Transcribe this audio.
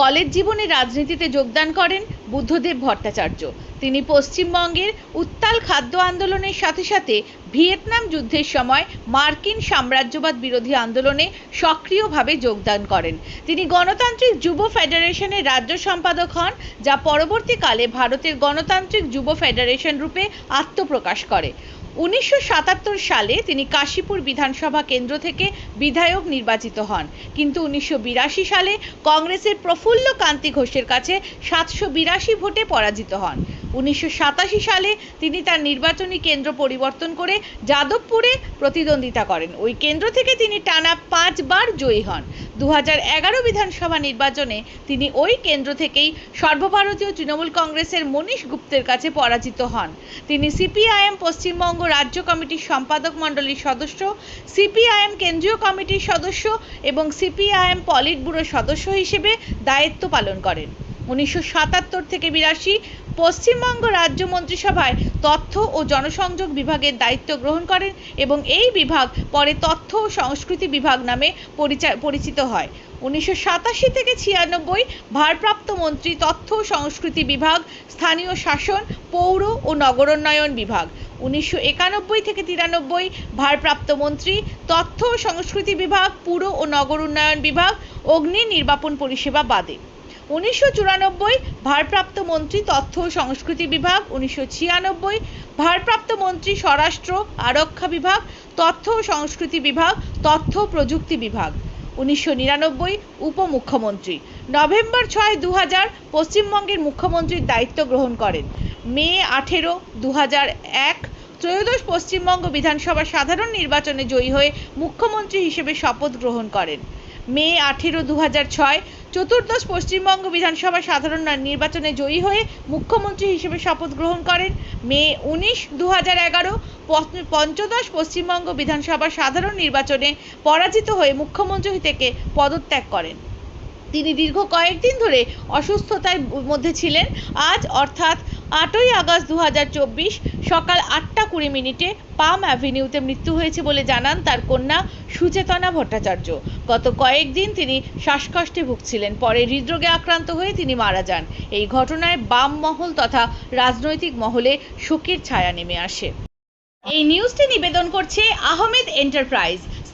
College জীবনে রাজনীতিতে যোগদান করেন বুদ্ধদেব ভট্টাচার্য। তিনি পশ্চিমবঙ্গের উত্তাল খাদ্য আন্দোলনের সাথে সাথে ভিয়েতনাম যুদ্ধের সময় মার্কিন সাম্রাজ্যবাদ বিরোধী আন্দোলনে সক্রিয়ভাবে যোগদান করেন। তিনি গণতান্ত্রিক যুব ফেডারেশনের রাজ্য সম্পাদক হন, যা পরবর্তীকালে ভারতের গণতান্ত্রিক যুব ফেডারেশন রূপে আত্মপ্রকাশ করে। উনিশশো সাতাত্তর সালে তিনি কাশীপুর বিধানসভা কেন্দ্র থেকে বিধায়ক নির্বাচিত হন। কিন্তু উনিশশো বিরাশি সালে কংগ্রেসের প্রফুল্ল কান্তি ঘোষের কাছে সাতশো বিরাশি ভোটে পরাজিত হন। উনিশশো সাতাশি সালে তিনি তার নির্বাচনী কেন্দ্র পরিবর্তন করে যাদবপুরে প্রতিদ্বন্দ্বিতা করেন। ওই কেন্দ্র থেকে তিনি টানা পাঁচবার জয়ী হন। দু বিধানসভা নির্বাচনে তিনি ওই কেন্দ্র থেকেই সর্বভারতীয় তৃণমূল কংগ্রেসের মনীশ গুপ্তের কাছে পরাজিত হন। তিনি সিপিআইএম পশ্চিমবঙ্গ রাজ্য কমিটির সম্পাদক মণ্ডলীর সদস্য, সিপিআইএম কেন্দ্রীয় কমিটির সদস্য এবং সিপিআইএম পলিট ব্যুরোর সদস্য হিসেবে দায়িত্ব পালন করেন। উনিশশো সাতাত্তর থেকে বিরাশি পশ্চিমবঙ্গ রাজ্য মন্ত্রিসভায় তথ্য ও জনসংযোগ বিভাগের দায়িত্ব গ্রহণ করেন এবং এই বিভাগ পরে তথ্য ও সংস্কৃতি বিভাগ নামে পরিচা- পরিচিত হয়। উনিশশো সাতাশি থেকে ছিয়ানব্বই ভারপ্রাপ্ত মন্ত্রী তথ্য ও সংস্কৃতি বিভাগ, স্থানীয় শাসন, পৌর ও নগরোন্নয়ন বিভাগ। উনিশশো একানব্বই থেকে তিরানব্বই ভারপ্রাপ্ত মন্ত্রী, তথ্য ও সংস্কৃতি বিভাগ, পুর ও নগর উন্নয়ন বিভাগ, অগ্নি নির্বাপন পরিষেবা বাদে। উনিশশো চুরানব্বই, ভারপ্রাপ্ত মন্ত্রী তথ্য ও সংস্কৃতি বিভাগ। উনিশশো ছিয়ানব্বই, ভারপ্রাপ্ত মন্ত্রী স্বরাষ্ট্র আরক্ষা বিভাগ, তথ্য ও সংস্কৃতি বিভাগ, তথ্য প্রযুক্তি বিভাগ। উনিশশো নিরানব্বই, উপমুখ্যমন্ত্রী। নভেম্বর ছয় দু পশ্চিমবঙ্গের মুখ্যমন্ত্রীর দায়িত্ব গ্রহণ করেন। মে আঠেরো দু হাজার এক, ত্রয়োদশ পশ্চিমবঙ্গ বিধানসভা সাধারণ নির্বাচনে জয়ী হয়ে মুখ্যমন্ত্রী হিসেবে শপথ গ্রহণ করেন। মে আঠেরো দু হাজার ছয় চতুর্দশ পশ্চিমবঙ্গ বিধানসভা সাধারণ নির্বাচনে জয়ী হয়ে মুখ্যমন্ত্রী হিসেবে শপথ গ্রহণ করেন। মে উনিশ দু হাজার এগারো পঞ্চদশ পশ্চিমবঙ্গ বিধানসভা সাধারণ নির্বাচনে পরাজিত হয়ে মুখ্যমন্ত্রী থেকে পদত্যাগ করেন। তিনি দীর্ঘ কয়েকদিন ধরে অসুস্থতার মধ্যে ছিলেন। আজ অর্থাৎ আটই আগস্ট দু হাজার চব্বিশ সকাল আটটা কুড়ি মিনিটে পাম অ্যাভিনিউতে মৃত্যু হয়েছে বলে জানান তার কন্যা সুচেতনা ভট্টাচার্য। গত কয়েকদিন তিনি শ্বাসকষ্টে ভুগছিলেন, পরে হৃদরোগে আক্রান্ত হয়ে তিনি মারা যান। এই ঘটনায় বাম মহল তথা রাজনৈতিক মহলে শোকের ছায়া নেমে আসে। এই নিউজটি নিবেদন করছে আহমেদ এন্টারপ্রাইজ।